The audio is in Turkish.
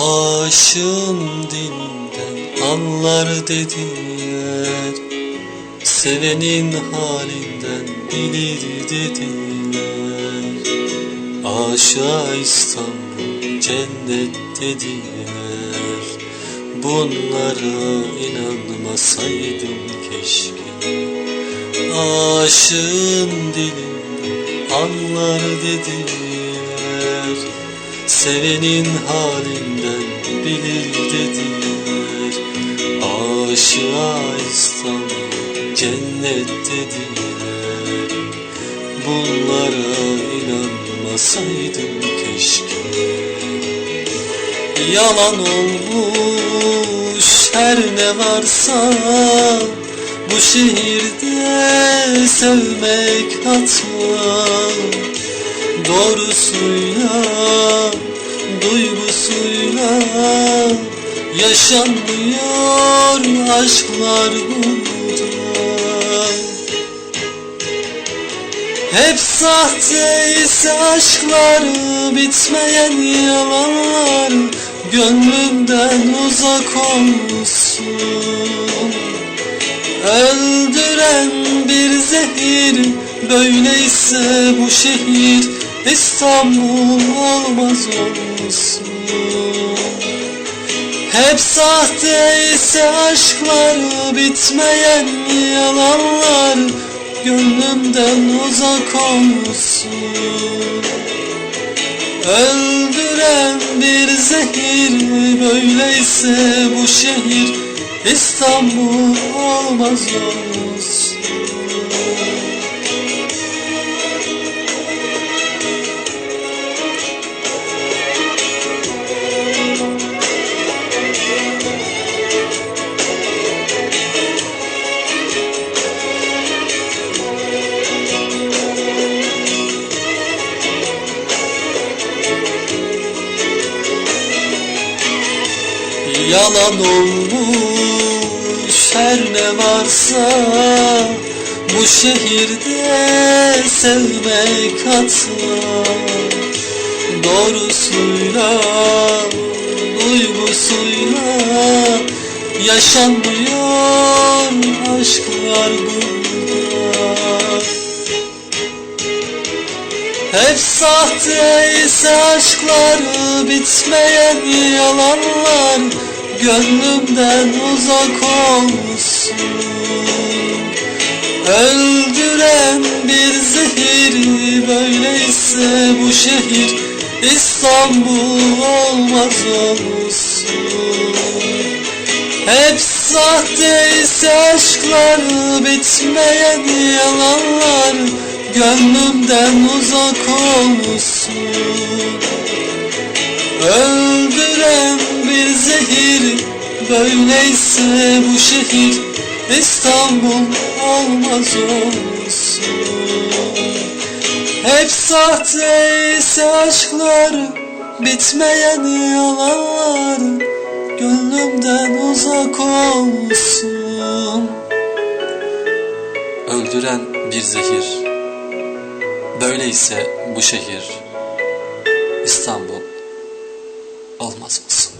Aşığın dilinden anlar dediler Sevenin halinden bilir dediler. Aşağı İstanbul cennet dediler. Bunlara inanmasaydım keşke. Aşığın dilinden anlar dediler Sevenin halinden bilir dediler. Aşığa İstanbul cennet dediler. Bunlara inanmasaydım keşke. Yalan olmuş her ne varsa Bu şehirde sevmek hatma Doğrusuyla, duygusuyla Yaşanmıyor aşklar burada Hep sahteyse aşklar bitmeyen yalanlar Gönlümden uzak olsun. Öldüren bir zehir Böyleyse bu şehir İstanbul olmaz olsun Hep sahteyse aşklar Bitmeyen yalanlar Gönlümden uzak olsun. Öldüren bir zehir Böyleyse bu şehir İstanbul olmaz olsun Yalan olmuş her ne varsa Bu şehirde sevmek hatma Doğrusuyla, duygusuyla Yaşanmıyor aşklar burada hep sahteyse aşklar bitmeyen yalanlar Gönlümden uzak olsun Öldüren bir zehir böyleyse bu şehir İstanbul olmaz olsun hep sahteyse aşklar bitmeyen yalanlar Gönlümden uzak olsun Öldüren bir zehir Böyleyse bu şehir İstanbul olmaz olsun. Hep sahteyse aşklar Bitmeyen yalanlar Gönlümden uzak olsun. Öldüren bir zehir Böyleyse bu şehir İstanbul olmaz olsun